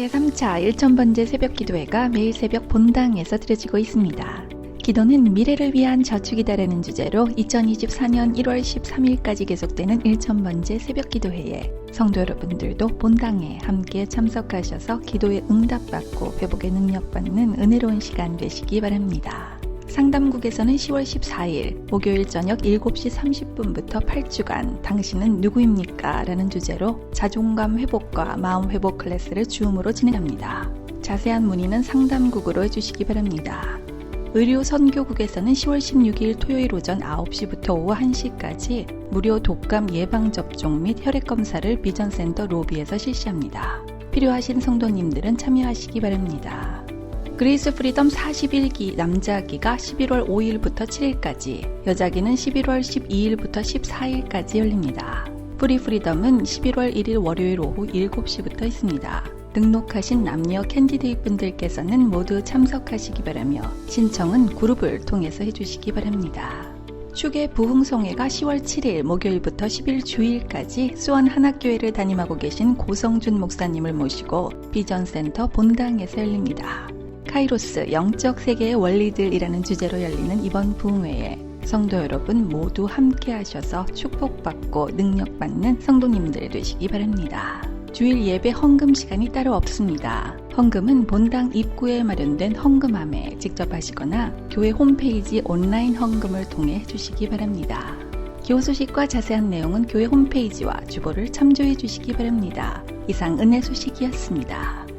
자, 1천번째 새벽 기도회가 매일 새벽 본당에서 드려지고 있습니다. 기도는 미래를 위한 저축이다라는 주제로 2024년 1월 13일까지 계속되는 1천번째 새벽 기도회에 성도 여러분들도 본당에 함께 참석하셔서 기도에 응답받고 회복의 능력받는 은혜로운 시간 되시기 바랍니다. 상담국에서는 10월 14일 목요일 저녁 7시 30분부터 8주간 당신은 누구입니까? 라는 주제로 자존감 회복과 마음 회복 클래스를 줌으로 진행합니다. 자세한 문의는 상담국으로 해주시기 바랍니다. 의료 선교국에서는 10월 16일 토요일 오전 9시부터 오후 1시까지 무료 독감 예방접종 및 혈액검사를 비전센터 로비에서 실시합니다. 필요하신 성도님들은 참여하시기 바랍니다. 그레이스 프리덤 41기 남자기가 11월 5일부터 7일까지, 여자기는 11월 12일부터 14일까지 열립니다. 프리 프리덤은 11월 1일 월요일 오후 7시부터 있습니다. 등록하신 남녀 캔디데이트 분들께서는 모두 참석하시기 바라며 신청은 그룹을 통해서 해주시기 바랍니다. 축의 부흥성회가 10월 7일 목요일부터 10일 주일까지 수원 한학교회를 담임하고 계신 고성준 목사님을 모시고 비전센터 본당에서 열립니다. 카이로스 영적 세계의 원리들이라는 주제로 열리는 이번 부흥회에 성도 여러분 모두 함께 하셔서 축복받고 능력받는 성도님들 되시기 바랍니다. 주일 예배 헌금 시간이 따로 없습니다. 헌금은 본당 입구에 마련된 헌금함에 직접 하시거나 교회 홈페이지 온라인 헌금을 통해 해주시기 바랍니다. 기호 소식과 자세한 내용은 교회 홈페이지와 주보를 참조해 주시기 바랍니다. 이상 은혜 소식이었습니다.